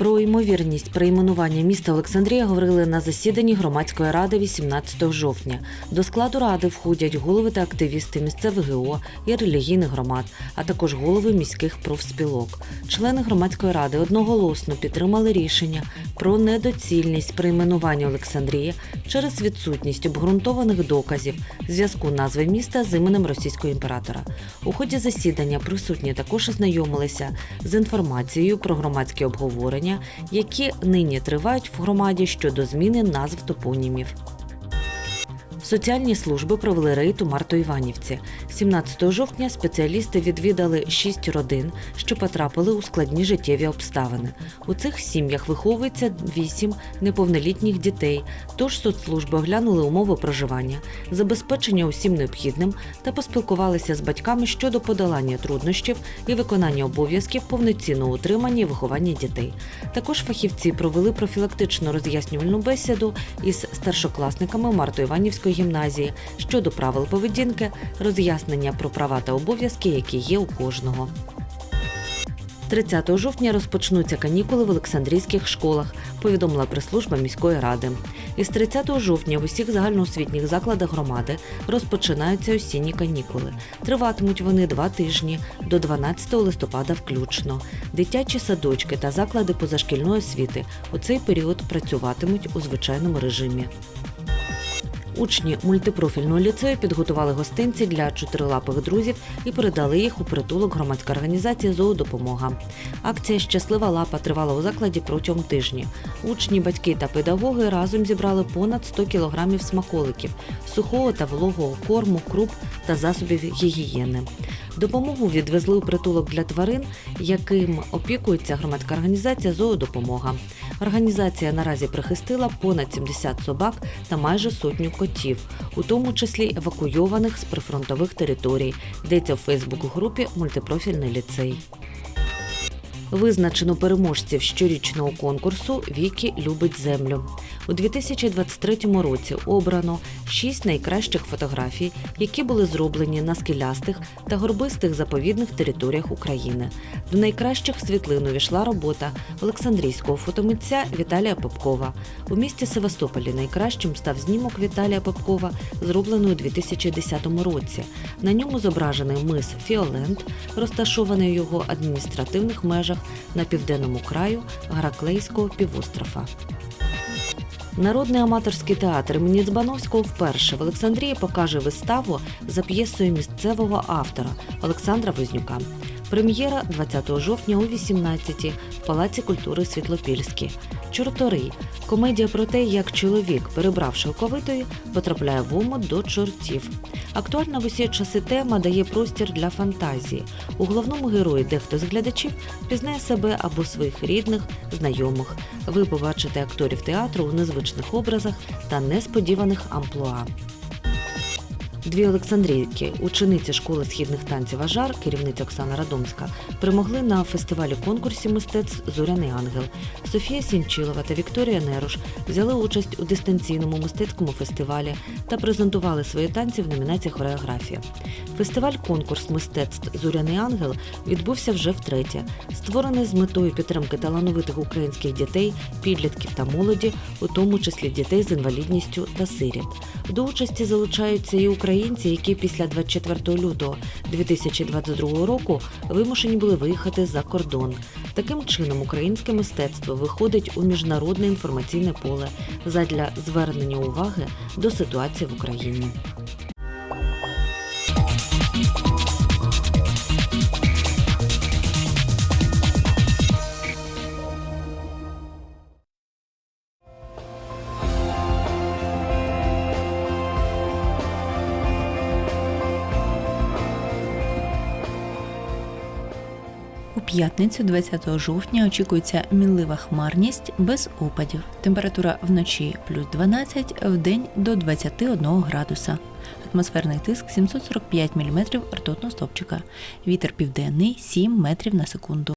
ймовірність перейменування міста Олександрія говорили на засіданні громадської ради 18 жовтня. До складу ради входять голови та активісти місцевих ГО і релігійних громад, а також голови міських профспілок. Члени громадської ради одноголосно підтримали рішення про недоцільність перейменування Олександрії через відсутність обґрунтованих доказів зв'язку назви міста з іменем російського імператора. У ході засідання присутні також ознайомилися з інформацією про громадські обговорення, які нині тривають в громаді щодо зміни назв топонімів. Соціальні служби провели рейд у Марто-Іванівці. 17 жовтня спеціалісти відвідали шість родин, що потрапили у складні життєві обставини. У цих сім'ях виховується вісім неповнолітніх дітей. Тож соцслужби оглянули умови проживання, забезпечення усім необхідним та поспілкувалися з батьками щодо подолання труднощів і виконання обов'язків повноцінного утримання і виховання дітей. Також фахівці провели профілактичну роз'яснювальну бесіду із старшокласниками Марто-Іванівської гімназії щодо правил поведінки, роз'яснення про права та обов'язки, які є у кожного. 30 жовтня розпочнуться канікули в Олександрійських школах, повідомила прес-служба міської ради. Із 30 жовтня в усіх загальноосвітніх закладах громади розпочинаються осінні канікули. Триватимуть вони два тижні до 12 листопада включно. Дитячі садочки та заклади позашкільної освіти у цей період працюватимуть у звичайному режимі. Учні мультипрофільного ліцею підготували гостинці для чотирилапих друзів і передали їх у притулок громадської організації Зоодопомога. Акція Щаслива лапа тривала у закладі протягом тижні. Учні, батьки та педагоги разом зібрали понад 100 кілограмів смаколиків, сухого та вологого корму, круп та засобів гігієни. Допомогу відвезли у притулок для тварин, яким опікується громадська організація Зоодопомога. Організація наразі прихистила понад 70 собак та майже сотню котів, у тому числі евакуйованих з прифронтових територій. Йдеться в Фейсбук-групі Мультипрофільний ліцей. Визначено переможців щорічного конкурсу Вікі любить землю. У 2023 році обрано шість найкращих фотографій, які були зроблені на скелястих та горбистих заповідних територіях України. До найкращих світлин увійшла робота Олександрійського фотомитця Віталія Попкова. У місті Севастополі найкращим став знімок Віталія Попкова, зроблений у 2010 році. На ньому зображений мис Фіолент, розташований у його адміністративних межах на південному краю Граклейського півострова. Народний аматорський театр імені Дзбановського вперше в Олександрії покаже виставу за п'єсою місцевого автора Олександра Вознюка. Прем'єра 20 жовтня о 18 в Палаці культури Світлопільській. Чорторий комедія про те, як чоловік, перебравши оковитою, потрапляє в омут до чортів. Актуальна в усі часи тема дає простір для фантазії. У головному герої дехто з глядачів пізнає себе або своїх рідних, знайомих. Ви побачите акторів театру у незвичних образах та несподіваних амплуа. Дві Олександрійки, учениці школи східних танців Ажар, керівниця Оксана Радомська, перемогли на фестивалі конкурсі мистецтв Зоряний ангел. Софія Сінчилова та Вікторія Неруш взяли участь у дистанційному мистецькому фестивалі та презентували свої танці в номінації хореографія. Фестиваль-конкурс мистецтв Зоряний ангел відбувся вже втретє, створений з метою підтримки талановитих українських дітей, підлітків та молоді, у тому числі дітей з інвалідністю та сиріт. До участі залучаються і українці, які після 24 лютого 2022 року вимушені були виїхати за кордон. Таким чином, українське мистецтво виходить у міжнародне інформаційне поле задля звернення уваги до ситуації в Україні. У п'ятницю, 20 жовтня, очікується мінлива хмарність без опадів. Температура вночі плюс 12, в день до 21 градуса. Атмосферний тиск 745 мм ртутного стопчика. Вітер південний 7 метрів на секунду.